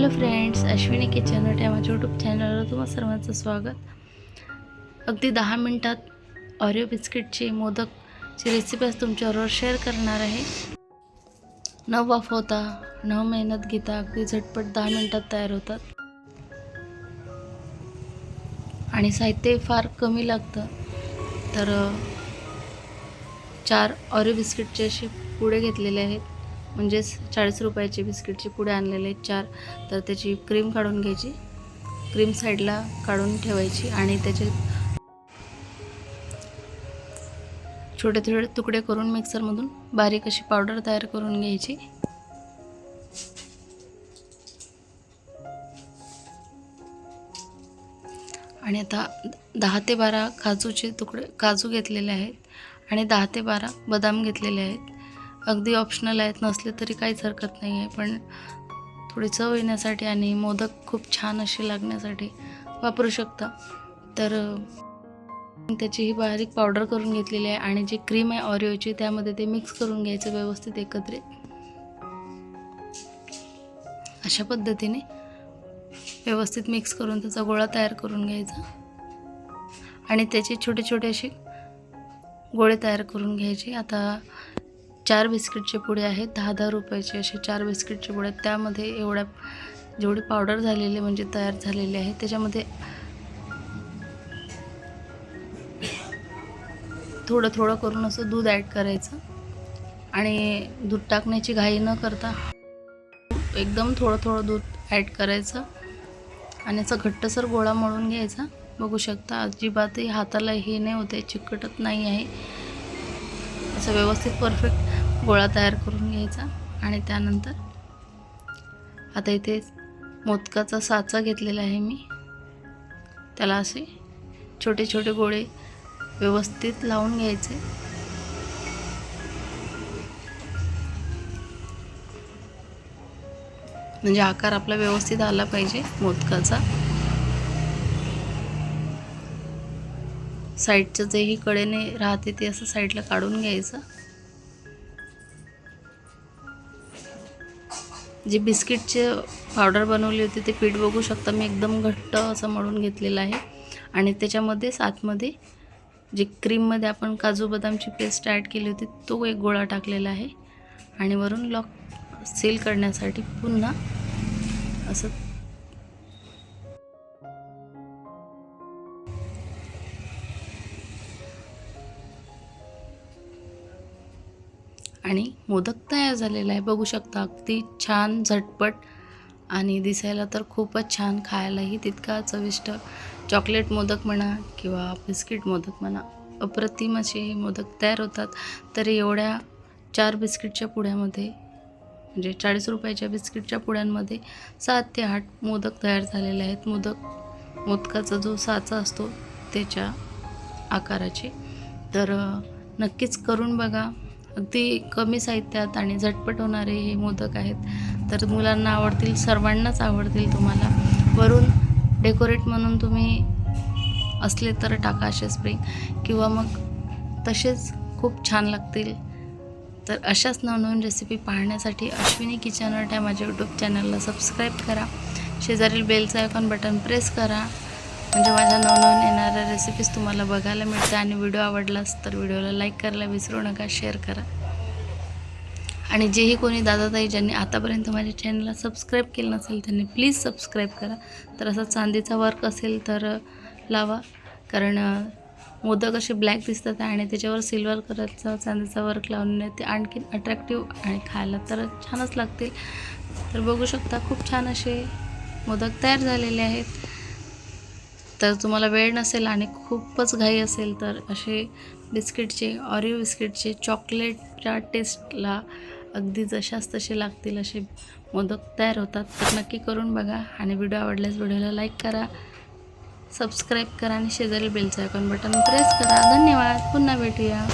Hello friends Ashwini kitchen या माझ्या YouTube चॅनलवर तुम्हाला सर्वांचं स्वागत. अगदी दहा मिनटात ऑरिओ बिस्किटची मोदकची रेसिपी आज तुमच्याबरोबर शेअर करणार आहे. न वाफवता न मेहनत घेता अगदी झटपट दहा मिनटात तयार होतात. आणि साहित्य फार कमी लागतं. तर चार ऑरिओ बिस्किटचे असे पुढे घेतलेले आहेत. म्हणजेच चाळीस रुपयाचे बिस्किटचे पुडे आणलेले आहेत चार. तर त्याची क्रीम काढून घ्यायची. क्रीम साईडला काढून ठेवायची आणि त्याचे छोटे छोटे तुकडे करून मिक्सरमधून बारीक अशी पावडर तयार करून घ्यायची. आणि आता दहा ते बारा काजूचे तुकडे काजू घेतलेले आहेत आणि दहा ते बारा बदाम घेतलेले आहेत. अगदी ऑप्शनल आहेत नसले तरी काहीच हरकत नाही आहे पण थोडी चव येण्यासाठी आणि मोदक खूप छान असे लागण्यासाठी वापरू शकता. तर त्याची ही बारीक पावडर करून घेतलेली आहे आणि जी क्रीम आहे ऑरिओची त्यामध्ये ते मिक्स करून घ्यायचं व्यवस्थित एकत्रित अशा पद्धतीने व्यवस्थित मिक्स करून त्याचा गोळा तयार करून घ्यायचा. आणि त्याचे छोटे छोटे असे गोळे तयार करून घ्यायचे. आता चार बिस्किटचे पुडे आहेत दहा दहा रुपयाचे असे चार बिस्किटचे पुडे आहेत. त्यामध्ये एवढ्या जेवढी पावडर झालेली म्हणजे तयार झालेली आहे. त्याच्यामध्ये थोडं थोडं करून असं दूध ॲड करायचं. आणि दूध टाकण्याची घाई न करता एकदम थोडं थोडं दूध ॲड करायचं. आणि असं घट्टसर गोळा मळून घ्यायचा. बघू शकता अजिबातही हाताला हे नाही होते चिकटत नाही आहे. असं व्यवस्थित परफेक्ट गोळा तयार करून घ्यायचा. आणि त्यानंतर आता इथे मोदकाचा साचा घेतलेला आहे मी. त्याला असे छोटे छोटे गोळे व्यवस्थित लावून घ्यायचे. म्हणजे आकार आपला व्यवस्थित आला पाहिजे मोदकाचा. साईडचं जेही कडेने राहते ते असं साईडला काढून घ्यायचं. जे बिस्किटचे पावडर बनवली होती ते पीठ बघू शकता मी एकदम घट्ट असं मळून घेतलेलं आहे. आणि त्याच्यामध्येच आतमध्ये जे क्रीममध्ये आपण काजू बदामची पेस्ट ॲड केली होती तो एक गोळा टाकलेला आहे. आणि वरून लॉक सील करण्यासाठी पुन्हा असं आणि मोदक तयार झालेला आहे. बघू शकता अगदी छान झटपट आणि दिसायला तर खूपच छान खायलाही तितका चविष्ट चॉकलेट मोदक म्हणा किंवा बिस्किट मोदक म्हणा अप्रतिम असे हे मोदक तयार होतात. तर एवढ्या चार बिस्किटच्या पुड्यामध्ये म्हणजे चाळीस रुपयाच्या बिस्किटच्या पुड्यांमध्ये सात ते आठ मोदक तयार झालेले आहेत. मोदक मोदकाचा जो साचा असतो त्याच्या आकाराचे. तर नक्कीच करून बघा. अगदी कमी साहित्यात आणि झटपट होणारे हे मोदक आहेत. तर मुलांना आवडतील सर्वांनाच आवडतील तुम्हाला. वरून डेकोरेट म्हणून तुम्ही असले तर टाका असे स्प्रिंग किंवा मग तसेच खूप छान लागतील. तर अशाच नवनवीन रेसिपी पाहण्यासाठी अश्विनी किचन अट या माझ्या यूट्यूब चॅनलला सबस्क्राईब करा. शेजारील बेलचं आयकॉन बटन प्रेस करा. म्हणजे माझ्या नवनवून येणाऱ्या रेसिपीज तुम्हाला बघायला मिळते आणि व्हिडिओ आवडलास तर व्हिडिओला लाईक करायला विसरू नका शेअर करा. आणि जेही कोणी दादाताई ज्यांनी आतापर्यंत माझ्या चॅनलला सबस्क्राईब केलं नसेल त्यांनी प्लीज सबस्क्राईब करा. तर असा चांदीचा वर्क असेल तर लावा. कारण मोदक असे ब्लॅक दिसतात आणि त्याच्यावर सिल्वर कलरचा चांदीचा वर्क लावून ते आणखीन अट्रॅक्टिव्ह आणि खायला तर छानच लागतील. तर बघू शकता खूप छान असे मोदक तयार झालेले आहेत. तर तुम्हाला वेळ नसेल आणि खूपच घाई असेल तर असे बिस्किटचे ऑरिओ बिस्किटचे चॉकलेटच्या टेस्टला अगदी जशाच तसे लागतील असे मोदक तयार होतात. तर नक्की करून बघा आणि व्हिडिओ आवडल्यास व्हिडिओला लाईक करा सबस्क्राईब करा आणि शेजारी बेलचं आयकॉन बटन प्रेस करा. धन्यवाद. पुन्हा भेटूया.